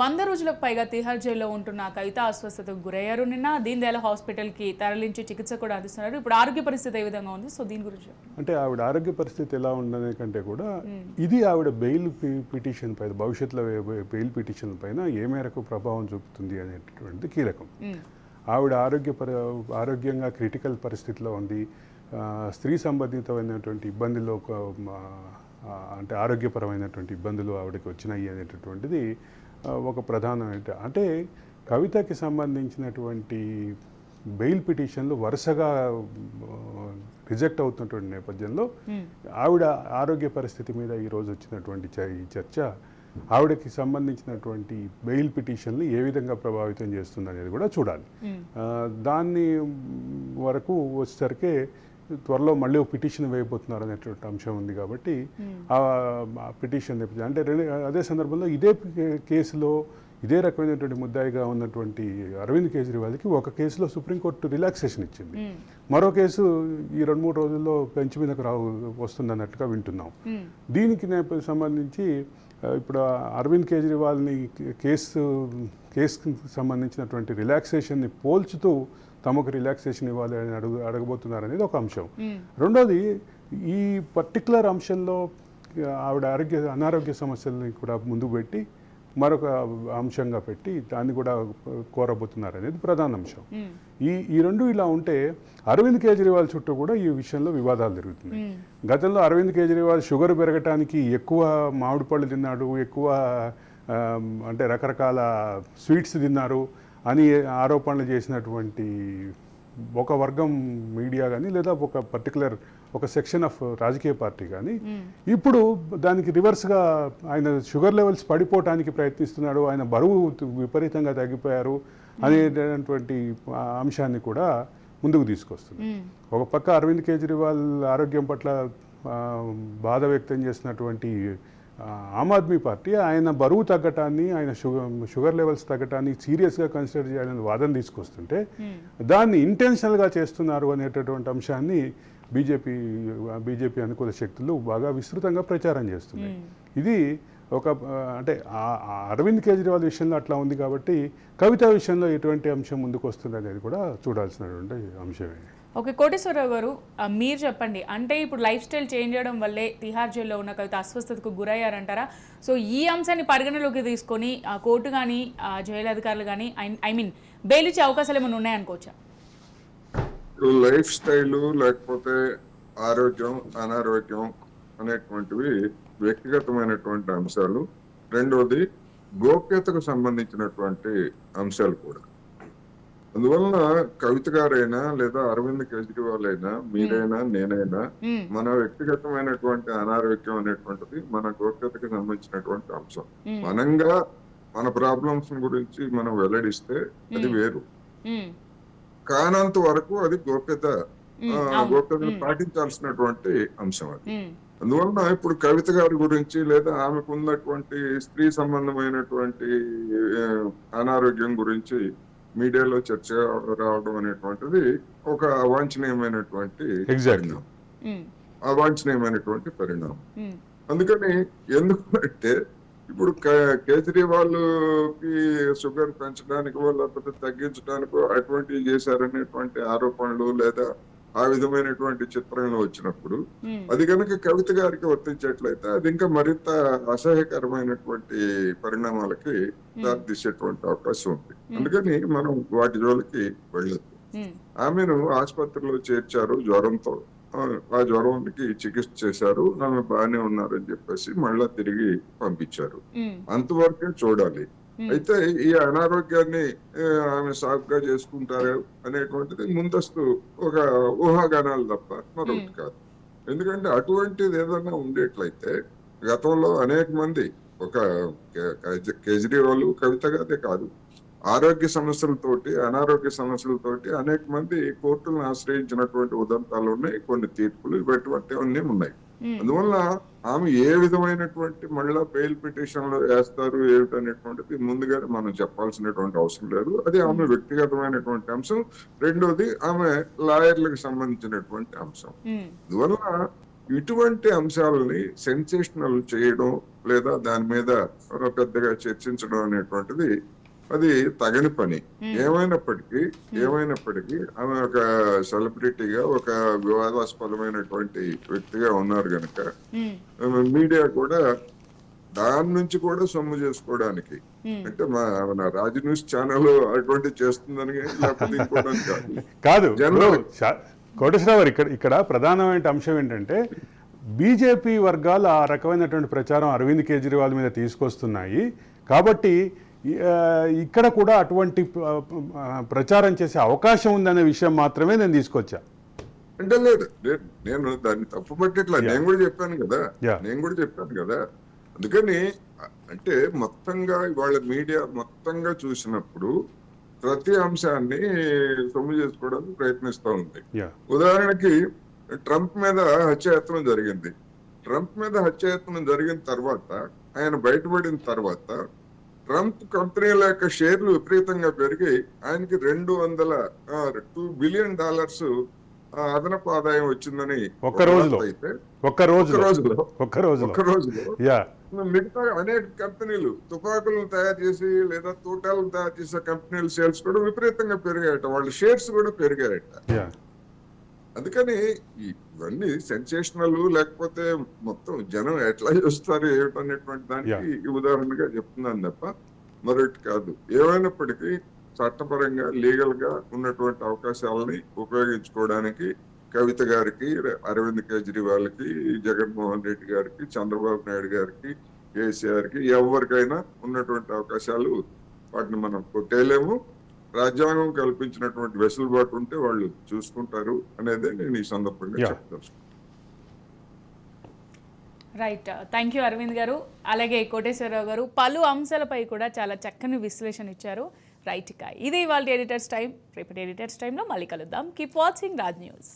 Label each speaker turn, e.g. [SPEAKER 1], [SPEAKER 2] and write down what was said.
[SPEAKER 1] వంద రోజులకు పైగా తిహార్ జైల్లో ఉంటున్న కవిత అస్వస్థతకు గురయ్యారు నిన్న. దీన్ దయాళ్ హాస్పిటల్కి తరలించి చికిత్స కూడా అందిస్తున్నారు. ఇప్పుడు ఆరోగ్య పరిస్థితి ఏ విధంగా ఉంది? సో దీని గురించి.
[SPEAKER 2] అంటే ఆవిడ ఆరోగ్య పరిస్థితి ఎలా ఉండనే కంటే కూడా ఇది ఆవిడ బెయిల్ పిటిషన్ పైన భవిష్యత్తులో బెయిల్ పిటిషన్ పైన ఏ మేరకు ప్రభావం చూపుతుంది అనేటటువంటిది కీలకం. ఆవిడ ఆరోగ్య పరి ఆరోగ్యంగా క్రిటికల్ పరిస్థితిలో ఉంది. స్త్రీ సంబంధితమైనటువంటి ఇబ్బందులు అంటే ఆరోగ్యపరమైనటువంటి ఇబ్బందులు ఆవిడకి వచ్చినాయి అనేటటువంటిది ఒక ప్రధానమైన అంటే కవితకి సంబంధించినటువంటి బెయిల్ పిటిషన్లు వరుసగా రిజెక్ట్ అవుతున్నటువంటి నేపథ్యంలో. ఆవిడ ఆరోగ్య పరిస్థితి మీద ఈరోజు వచ్చినటువంటి చర్చ ఆవిడకి సంబంధించినటువంటి బెయిల్ పిటిషన్లు ఏ విధంగా ప్రభావితం చేస్తుంది అనేది కూడా చూడాలి దాన్ని వరకు వచ్చేసరికి త్వరలో మళ్ళీ ఒక పిటిషన్ వేయబోతున్నారు అనేటువంటి అంశం ఉంది కాబట్టి ఆ ఆ పిటిషన్. అంటే రెండు- అదే సందర్భంలో ఇదే కేసులో ఇదే రకమైనటువంటి ముద్దాయిగా ఉన్నటువంటి అరవింద్ కేజ్రీవాల్కి ఒక కేసులో సుప్రీంకోర్టు రిలాక్సేషన్ ఇచ్చింది
[SPEAKER 1] మ్మ్.
[SPEAKER 2] మరో కేసు ఈ రెండు మూడు రోజుల్లో బెంచ్ మీదకు రావు వస్తుందన్నట్టుగా వింటున్నాం
[SPEAKER 1] మ్మ్.
[SPEAKER 2] దీనికి సంబంధించి ఇప్పుడు అరవింద్ కేజ్రీవాల్ని కేసు కేసుకు సంబంధించినటువంటి రిలాక్సేషన్ని పోల్చుతూ తమకు రిలాక్సేషన్ ఇవ్వాలి అని అడుగు అడగబోతున్నారు అనేది ఒక అంశం. రెండోది ఈ పర్టికులర్ అంశంలో ఆవిడ ఆరోగ్య అనారోగ్య సమస్యల్ని కూడా ముందుకు పెట్టి మరొక అంశంగా పెట్టి దాన్ని కూడా కోరబోతున్నారు అనేది ప్రధాన అంశం. ఈ ఈ రెండు ఇలా ఉంటే అరవింద్ కేజ్రీవాల్ చుట్టూ కూడా ఈ విషయంలో వివాదాలు జరుగుతున్నాయి. గతంలో అరవింద్ కేజ్రీవాల్ షుగర్ పెరగటానికి ఎక్కువ మామిడి పళ్ళు తిన్నాడు ఎక్కువ అంటే రకరకాల స్వీట్స్ తిన్నారు అని ఆరోపణలు చేసినటువంటి ఒక వర్గం మీడియా కానీ లేదా ఒక పర్టికులర్ ఒక సెక్షన్ ఆఫ్ రాజకీయ పార్టీ కానీ
[SPEAKER 1] మ్మ్.
[SPEAKER 2] ఇప్పుడు దానికి రివర్స్గా ఆయన షుగర్ లెవెల్స్ పడిపోవటానికి ప్రయత్నిస్తున్నాడు ఆయన బరువు విపరీతంగా తగ్గిపోయారు అనేటటువంటి ఆ అంశాన్ని కూడా ముందుకు తీసుకొస్తుంది
[SPEAKER 1] మ్మ్.
[SPEAKER 2] ఒక పక్క అరవింద్ కేజ్రీవాల్ ఆరోగ్యం పట్ల బాధ వ్యక్తం చేసినటువంటి ఆమ్ ఆద్మీ పార్టీ ఆయన బరువు తగ్గటాన్ని ఆయన షుగర్ షుగర్ లెవెల్స్ తగ్గటాన్ని సీరియస్గా కన్సిడర్ చేయాలని వాదన తీసుకొస్తుంటే
[SPEAKER 1] మ్మ్.
[SPEAKER 2] దాన్ని ఇంటెన్షనల్గా చేస్తున్నారు అనేటటువంటి అంశాన్ని బీజేపీ బీజేపీ అనుకూల శక్తులు బాగా విస్తృతంగా ప్రచారం చేస్తున్నాయి. ఇది ఒక అంటే అరవింద్ కేజ్రీవాల్ విషయంలో అట్లా ఉంది కాబట్టి కవిత విషయంలో ఎటువంటి అంశం ముందుకు వస్తుంది అనేది కూడా చూడాల్సినటువంటి అంశమే.
[SPEAKER 1] ఓకే కోటేశ్వరరావు గారు మీరు చెప్పండి. అంటే ఇప్పుడు లైఫ్ స్టైల్ చేంజ్ చేయడం వల్లే తిహార్ జైల్లో ఉన్న కవిత అస్వస్థతకు గురయ్యారంటారా? సో ఈ అంశాన్ని పరిగణలోకి తీసుకొని ఆ కోర్టు కానీ జైలు అధికారులు కానీ ఐ మీన్ బెయిల్ ఇచ్చే అవకాశాలు ఏమైనా ఉన్నాయనుకోవచ్చా
[SPEAKER 3] లైఫ్ స్టైల్ లేకపోతే ఆరోగ్యం అనారోగ్యం అనేటువంటివి వ్యక్తిగతమైనటువంటి అంశాలు. రెండవది గోప్యతకు సంబంధించినటువంటి అంశాలు కూడా. అందువలన కవిత గారైనా లేదా అరవింద్ కేజ్రీవాల్ అయినా మీరైనా నేనైనా. మన వ్యక్తిగతమైనటువంటి అనారోగ్యం అనేటువంటిది మన గోప్యతకు సంబంధించినటువంటి అంశం. మనంగా మన ప్రాబ్లమ్స్ గురించి మనం వెల్లడిస్తే అది వేరు. కానంత వరకు అది గోప్యత. గోప్యతను. పాటించాల్సినటువంటి అంశం అది. అందువలన ఇప్పుడు కవిత గారి గురించి లేదా ఆమెకు ఉన్నటువంటి స్త్రీ సంబంధమైనటువంటి అనారోగ్యం గురించి మీడియాలో చర్చ రావడం అనేటువంటిది ఒక అవాంఛనీయమైనటువంటి. పరిణామం.
[SPEAKER 1] మ్మ్.
[SPEAKER 3] అవాంఛనీయమైనటువంటి పరిణామం
[SPEAKER 1] మ్మ్.
[SPEAKER 3] అందుకని ఎందుకు అంటే ఇప్పుడు క- కేజ్రీవాల్కి షుగర్ పెంచడానికి లేకపోతే తగ్గించడానికి అటువంటివి చేశారనేటువంటి ఆరోపణలు లేదా ఆ విధమైనటువంటి చిత్రంలో వచ్చినప్పుడు. అది కనుక కవిత గారికి వర్తించేట్లయితే అది ఇంకా మరింత అసహ్యకరమైనటువంటి పరిణామాలకి దారితీసేటువంటి అవకాశం ఉంది అందుకని మనం వాటి జోలికి వెళ్ళదు. ఆమెను ఆసుపత్రిలో చేర్చారు జ్వరంతో ఆ, జ్వరానికి చికిత్స చేశారు ఆమె బాగానే ఉన్నారని చెప్పేసి మళ్ళా తిరిగి పంపించారు. అంతవరకే చూడాలి. అయితే ఈ అనారోగ్యాన్ని ఆమె సాగుగా చేసుకుంటారు అనేటువంటిది ముందస్తు ఒక ఊహాగానాలు తప్ప మరొకటి
[SPEAKER 1] Hmm.
[SPEAKER 3] కాదు ఎందుకంటే అటువంటిది ఏదైనా ఉండేట్లయితే గతంలో అనేక మంది ఒక కేజ్రీవాల్ కవిత గారే కాదు ఆరోగ్య సమస్యలతోటి అనారోగ్య సమస్యలతోటి అనేక మంది కోర్టులను ఆశ్రయించినటువంటి ఉదంతాలు ఉన్నాయి కొన్ని తీర్పులు ఇటువంటివన్నీ ఉన్నాయి. అందువల్ల ఆమె ఏ విధమైనటువంటి మళ్ళా బెయిల్ పిటిషన్లు వేస్తారు ఏమిటనేటువంటిది ముందుగానే మనం చెప్పాల్సినటువంటి అవసరం లేదు. అది ఆమె వ్యక్తిగతమైనటువంటి అంశం. రెండోది ఆమె లాయర్లకు సంబంధించినటువంటి అంశం. అందువల్ల ఇటువంటి అంశాలని సెన్సేషనల్ చేయడం లేదా దాని మీద పెద్దగా చర్చించడం అనేటువంటిది అది తగని పని. ఏమైనప్పటికీ ఏమైనప్పటికీ ఆమె ఒక సెలబ్రిటీగా ఒక వివాదాస్పదమైనటువంటి వ్యక్తిగా ఉన్నారు గనక
[SPEAKER 1] మ్మ్.
[SPEAKER 3] మీడియా కూడా దాని నుంచి కూడా సొమ్ము చేసుకోవడానికి. అంటే మా మన రాజు న్యూస్ ఛానల్ అటువంటి చేస్తుందని లేకపోతే ఇంకోటి కాదు.
[SPEAKER 2] కోటేశ్వరరావు గారు ఇక్కడ ఇక్కడ ప్రధానమైన అంశం ఏంటంటే బీజేపీ వర్గాలు ఆ రకమైనటువంటి ప్రచారం అరవింద్ కేజ్రీవాల్ మీద తీసుకొస్తున్నాయి. కాబట్టి ఇక్కడ కూడా అటువంటి ప్రచారం చేసే అవకాశం ఉందనే విషయం మాత్రమే నేను తీసుకొచ్చా.
[SPEAKER 3] అంటే లేదు. నేను దాన్ని తప్పు పట్టట్లా నేను కూడా చెప్పాను కదా. నేను కూడా చెప్పాను కదా. అందుకని అంటే మొత్తంగా ఇవాళ మీడియా మొత్తంగా చూసినప్పుడు ప్రతి అంశాన్ని సొమ్ము చేసుకోవడానికి ప్రయత్నిస్తూ ఉంది. ఉదాహరణకి ట్రంప్ మీద హత్యాయత్నం జరిగింది. ట్రంప్ మీద హత్యాయత్నం జరిగిన తర్వాత ఆయన బయటపడిన తర్వాత ట్రంప్ కంపెనీల యొక్క షేర్లు విపరీతంగా పెరిగి ఆయనకి రెండు వందల టూ బిలియన్ డాలర్స్ అదనపు ఆదాయం వచ్చిందని
[SPEAKER 2] ఒక్క రోజులో.
[SPEAKER 3] అయితే
[SPEAKER 2] ఒక్క రోజులో.
[SPEAKER 3] రోజులో.
[SPEAKER 2] ఒక్క రోజులో.
[SPEAKER 3] ఒక్క రోజులో.
[SPEAKER 2] యా.
[SPEAKER 3] మిగతా అనేక కంపెనీలు తుపాకులను తయారు చేసి లేదా తూటాలను తయారు చేసే కంపెనీల సేల్స్ కూడా విపరీతంగా పెరిగాయట. వాళ్ళ షేర్స్ కూడా పెరిగాయట. అందుకని ఇవన్నీ సెన్సేషనల్ లేకపోతే మొత్తం జనం ఎట్లా చూస్తారు ఏమిటనేటువంటి దానికి ఉదాహరణగా చెప్తున్నాను తప్ప మరొకటి కాదు. ఏమైనప్పటికీ చట్టపరంగా లీగల్గా ఉన్నటువంటి అవకాశాలని ఉపయోగించుకోవడానికి కవిత గారికి అరవింద్ కేజ్రీవాల్కి జగన్మోహన్ రెడ్డి గారికి చంద్రబాబు నాయుడు గారికి కేసీఆర్కి ఎవరికైనా ఉన్నటువంటి అవకాశాలు వాటిని మనం కొట్టేయలేము. రాజ్యాంగం కల్పించినటువంటి వెసులుబాటు ఉంటే వాళ్ళు చూసుకుంటారు అనేదే నేను ఈ సందర్భంగా. చెప్తాను.
[SPEAKER 1] రైట్ థ్యాంక్ యూ అరవింద్ గారు. అలాగే కోటేశ్వరరావు గారు పలు అంశాలపై కూడా చాలా చక్కని విశ్లేషణ ఇచ్చారు రైట్ ఇక ఇది ఇవాళ ఎడిటర్స్ టైం రేపటి ఎడిటర్స్ టైంలో మళ్ళీ కలుద్దాం. Keep watching Raj news